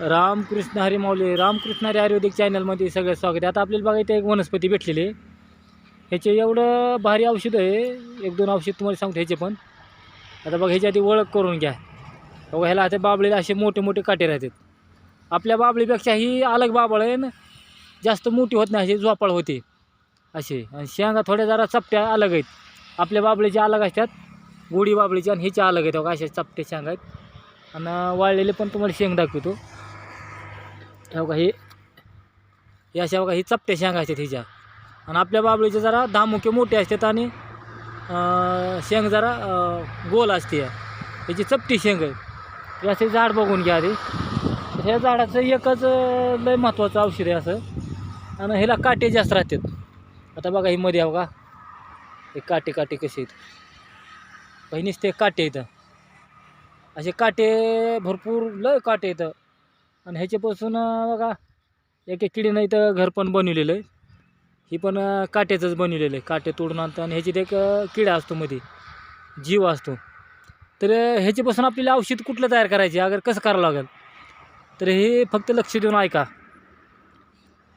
रामकृष्ण हरी माऊली रामकृष्ण हरी आयुर्वेदिक चॅनलमध्ये सगळं स्वागत आहे. आता आपल्याला बघा इथे एक वनस्पती भेटलेली आहे. ह्याचे एवढं भारी औषध आहे. एक दोन औषध तुम्हाला सांगतो ह्याचे पण. आता बघा ह्याची आधी ओळख करून घ्या. बघा ह्याला आता बाबळीला असे मोठे मोठे काटे राहतात. आपल्या बाबळीपेक्षा ही अलग बाबळ आहे ना जास्त मोठी होत नाही अशी झोपाळ होते. असे. आणि शेंगा थोड्या जरा चपट्या अलग आहेत. आपल्या बाबळीच्या अलग असतात. गोडी बाबळीच्या आणि ह्याच्या अलग आहेत. बघा अशा चपट्या शेंगा आहेत. आणि वाळलेले पण तुम्हाला शेंग दाखवतो. हो का हे हे अशा बघा ही चपट्या शेंगा असतात हिच्या. आणि आपल्या बाबळीचे जरा धामुके मोठे असतात आणि शेंग जरा गोल असते. ह्याची चपटी शेंग आहे असे झाड बघून घ्या आधी. ह्या झाडाचं एकच लय महत्त्वाचं औषध आहे असं. आणि ह्याला काटे जास्त राहतात. आता बघा ही मध्ये बघा. हे काटे काटे कसे आहेत. पहिनीच ते काटे इथं असे काटे भरपूर लय काटे येतं आणि ह्याच्यापासून बघा एक एक किडीनं इथं घर पण बनवलेलं आहे. ही पण काट्याचंच बनवलेलं आहे. काटे तोडून आणतं आणि ह्याच्यात एक किडा असतो मध्ये. जीव असतो. तर ह्याच्यापासून आपल्याला औषध कुठलं तयार करायचे? अगर कसं करावं लागेल? तर हे फक्त लक्ष देऊन ऐका.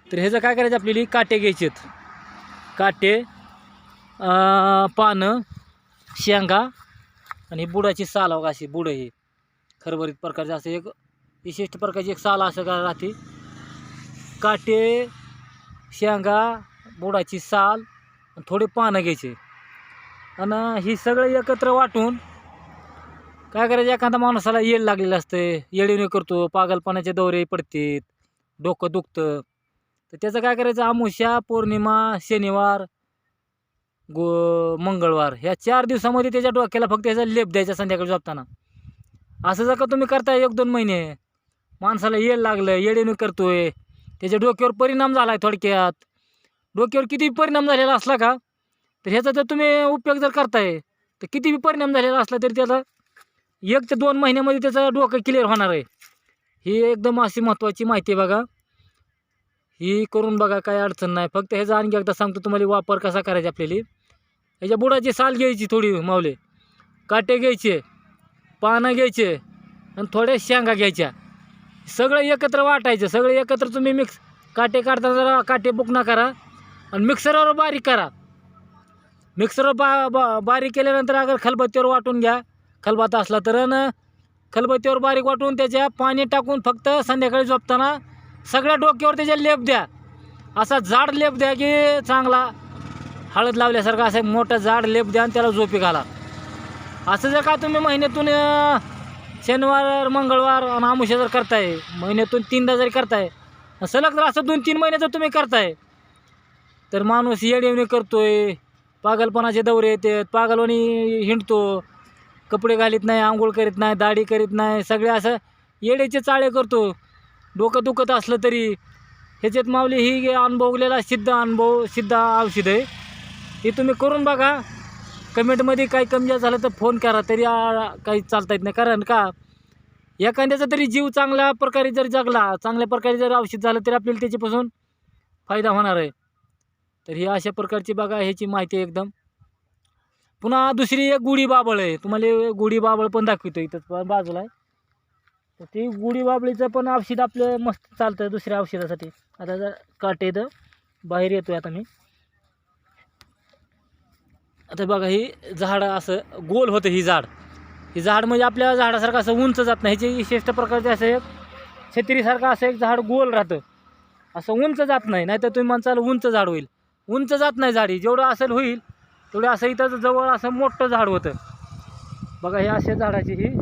तर ह्याचं काय करायचं आपल्याला? काटे घ्यायचे आहेत काटे पानं शेंगा आणि बुडाची साल बघा अशी बुडं हे. खरबरीत प्रकारचे असं एक विशिष्ट प्रकारची एक साल असं का राहते काटे शेंगा बुडाची साल थोडे पानं घ्यायचे. आणि ही सगळं एकत्र वाटून काय करायचं एखादा माणसाला येड लागलेलं असतं. येडीने करतो पागलपणाचे दौरे पडतात डोकं दुखतं. तर त्याचं काय करायचं आमुष्या पौर्णिमा शनिवार गो मंगळवार ह्या चार दिवसामध्ये त्याच्या डोक्याला फक्त ह्याचा लेप द्यायचा संध्याकाळी झोपताना. असं जर का तुम्ही करताय एक दोन महिने माणसाला येड लागलं येडेनं करतोय. त्याच्या डोक्यावर परिणाम झाला आहे थोडक्यात. डोक्यावर किती परिणाम झालेला असला का तर ह्याचा जर तुम्ही उपयोग जर करताय तर किती बी परिणाम झालेला असला तरी त्याचा एक ते दोन महिन्यामध्ये त्याचं डोकं क्लिअर होणार आहे. ही एकदम अशी महत्त्वाची माहिती आहे बघा. ही करून बघा काय अडचण नाही. फक्त ह्याचा आणखी एकदा सांगतो तुम्हाला वापर कसा करायचा आपल्याला. ह्याच्या बुडाची साल घ्यायची थोडी मावले काटे घ्यायचे पानं घ्यायचे आणि थोड्या शेंगा घ्यायच्या. सगळं एकत्र वाटायचं सगळं एकत्र तुम्ही मिक्स काटे काढता जरा काटे बुकना करा आणि मिक्सरवर बारीक करा. मिक्सरवर बा बा बारीक केल्यानंतर अगर खलबत्तीवर वाटून घ्या. खलबत्ता असला तर न खलबत्तीवर बारीक वाटून त्याच्या पाणी टाकून फक्त संध्याकाळी झोपताना सगळ्या डोक्यावर त्याच्या लेप द्या. असा जाड लेप द्या की चांगला. हळद लावल्यासारखा असा एक मोठं जाड लेप द्या आणि त्याला झोपी घाला. असं जर का तुम्ही महिन्यातून शनिवार मंगळवार आणि आमुष्या जर करताय महिन्यातून तीनदा जरी करताय सलग जर असं दोन तीन महिने जर तुम्ही करताय तर माणूस येणे करतोय पागलपणाचे दौरे येतात पागलवाणी हिंडतो कपडे घालीत नाही आंघोळ करीत नाही दाढी करीत नाही सगळे असं येडेचे चाळे करतो. डोकं दुखत असलं तरी ह्याच्यात माऊली ही अनुभवलेला सिद्ध अनुभव सिद्ध औषध आहे. हे तुम्ही करून बघा. कमेंटमध्ये काही कमी जास्त झालं तर फोन करा तरी काही चालता येत नाही. कारण का एखाद्याचा तरी जीव चांगल्या प्रकारे जर जगला चांगल्या प्रकारे जर औषध झालं तरी आपल्याला त्याच्यापासून फायदा होणार आहे. तर ही अशा प्रकारची बघा ह्याची माहिती एकदम. पुन्हा दुसरी एक गुढी बाबळ आहे. तुम्हाला गुढी बाबळ पण दाखवतो इथं प- बाजूला आहे. तर ती गुढी बाबळीचं पण औषध आपलं मस्त चालतं दुसऱ्या औषधासाठी. आता जर काटे तर बाहेर येतोय आता मी. आता बघा ही झाड असं गोल होतं ही झाड. ही झाड म्हणजे आपल्या झाडासारखं असं उंच जात नाही. ह्याची विशिष्ट प्रकारचे असं एक छत्रीसारखं असं एक झाड गोल राहतं. असं उंच जात नाही नाहीतर तुम्ही म्हणचाल उंच झाड होईल. उंच जात नाही झाडी जेवढं असेल होईल तेवढं असं इथं जवळ असं मोठं झाड होतं. बघा हे अशा झाडाची ही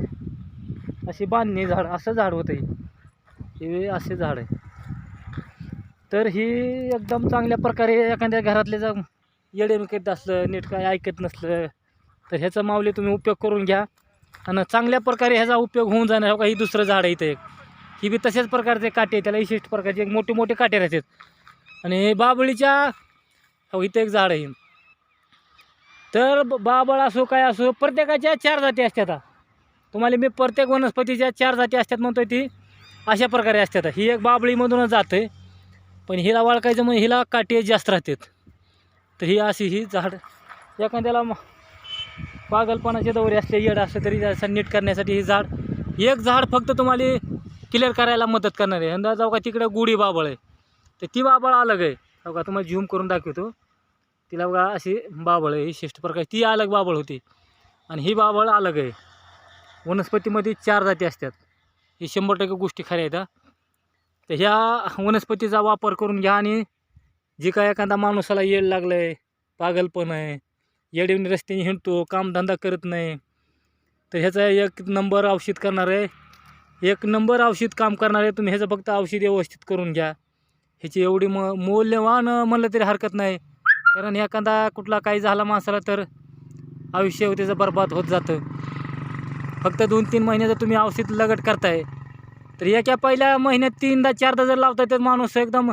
अशी बांधणी झाड असं झाड होतं हे. हे असे झाड आहे. तर ही एकदम चांगल्या प्रकारे एखाद्या घरातले जा येडे करीत असलं नीट काय ऐकत नसलं तर ह्याचा माऊली तुम्ही उपयोग करून घ्या. आणि चांगल्या प्रकारे ह्याचा उपयोग होऊन जाणार. हो का ही दुसरं झाड आहे इथं एक. ही बी तशाच प्रकारचे काटे आहे, त्याला विशिष्ट प्रकारचे एक मोठे मोठे काटे राहतात. आणि हे बाबळीच्या हो इथं एक झाड आहे. तर ब- बाबळ असो काय असो प्रत्येकाच्या चार जाती असतात तुम्हाला मी प्रत्येक वनस्पतीच्या चार जाती असतात म्हणतोय ती. अशा प्रकारे असतात. ही एक बाबळीमधूनच जाते पण हिला वाळकायचं म्हणजे हिला काटे जास्त राहतात. तर ही अशी ही झाड. एखाद्याला मग पागलपणाचे दौरे असले येड असले तरी असं नीट करण्यासाठी ही झाड. एक झाड फक्त तुम्हाला क्लिअर करायला मदत करणार आहे. आणि जाऊ का तिकडं गुढी बाबळ आहे. तर ती बाबळ अलग आहे. जाऊ का तुम्हाला झूम करून दाखवतो. तिला बघा अशी बाबळ आहे ही शिष्ट प्रकार. ती अलग बाबळ होती. आणि ही बाबळ अलग आहे. वनस्पतीमध्ये चार जाती असतात. ही शंभर टक्के गोष्टी खऱ्या आहेत तर ह्या वनस्पतीचा वापर करून घ्या आणि जे काय एखादा माणूसाला येड लागलं आहे पागलपण आहे येडीने रस्त्याने हिंडतो कामधंदा करत नाही तर ह्याचा एक नंबर औषध करणार आहे एक नंबर औषध काम करणार आहे तुम्ही ह्याचं फक्त औषध व्यवस्थित करून घ्या. ह्याची एवढी म मौल्यवान म्हणलं तरी हरकत नाही. कारण एखादा कुठला काही झाला माणसाला तर आयुष्य त्याचं बरबाद होत जातं. फक्त दोन तीन महिन्याचं तुम्ही औषध लगट करताय तर एका पहिल्या महिन्यात तीनदा चारदा जर लावताय तर माणूस एकदम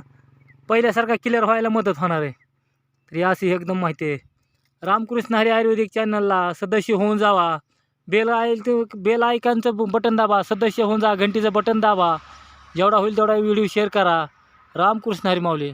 पहिल्यासारखा क्लिअर व्हायला मदत होणार आहे. तर ही अशी एकदम माहिती आहे. रामकृष्ण हरी आयुर्वेदिक चॅनलला सदस्य होऊन जावा. बेल आय ते बेल आयकांचं बटन दाबा. सदस्य होऊन जा घंटीचं बटन दाबा. जेवढा होईल तेवढा व्हिडिओ शेअर करा. रामकृष्ण हरी माऊली.